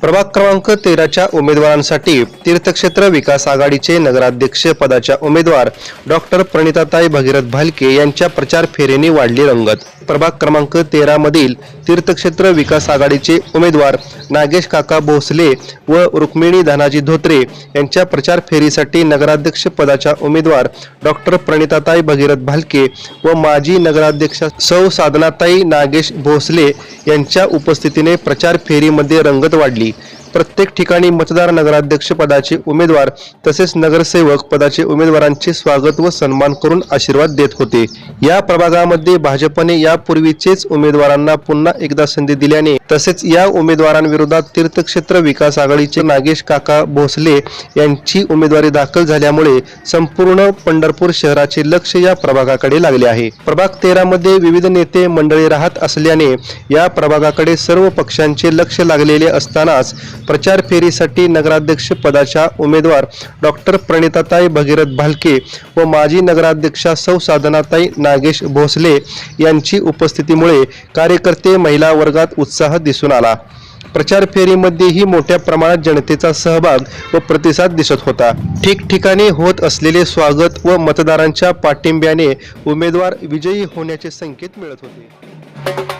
प्रभाग क्रमांक तेराच्या उमेदवारांसाठी तीर्थक्षेत्र विकास आघाडीचे नगराध्यक्ष पदाच्या उमेदवार डॉक्टर प्रणिताताई भगीरथ भालके यांच्या प्रचार फेरीने वाढली रंगत. प्रभाग क्रमांक तेरा मधील तीर्थक्षेत्र विकास आघाडीचे उमेदवार नागेश काका भोसले व रुक्मिणी धनाजी धोत्रे यांच्या प्रचार फेरीसाठी नगराध्यक्ष पदाच्या उमेदवार डॉक्टर प्रणिताताई भगीरथ भालके व माजी नगराध्यक्ष सौ साधनाताई नागेश भोसले यांच्या उपस्थितीने प्रचार फेरीमध्ये रंगत वाढली. प्रत्येक ठिकाणी मतदार नगराध्यक्ष पदाचे उमेदवार तसेच नगरसेवक पदाचे उमेदवारांचे स्वागत व सन्मान करून आशीर्वाद देत होते. या प्रभागामध्ये भाजपने यापूर्वीचेच उमेदवारांना पुन्हा एकदा संधी दिल्याने तसेच या उमेदवारांविरोधात तीर्थक्षेत्र विकास आघाडीचे नागेश काका भोसले यांची उमेदवारी दाखल झाल्यामुळे संपूर्ण पंढरपूर शहराचे लक्ष या प्रभागाकडे लागले आहे. प्रभाग तेरा मध्ये विविध नेते मंडळी राहत असल्याने या प्रभागाकडे सर्व पक्षांचे लक्ष लागलेले असतानाच प्रचार फेरीसाठी नगराध्यक्ष पदाच्या उमेदवार डॉक्टर प्रणिताताई भगीरथ भालके व माजी नगराध्यक्षा सौ साधनाताई नागेश भोसले यांची उपस्थितीमुळे कार्यकर्ते महिला वर्गात उत्साह दिसून आला. प्रचार फेरीमध्येही मोठ्या प्रमाणात जनतेचा सहभाग व प्रतिसाद दिसत होता. ठिकठिकाणी होत असलेले स्वागत व मतदारांच्या पाठिंब्याने उमेदवार विजयी होण्याचे संकेत मिळत होते.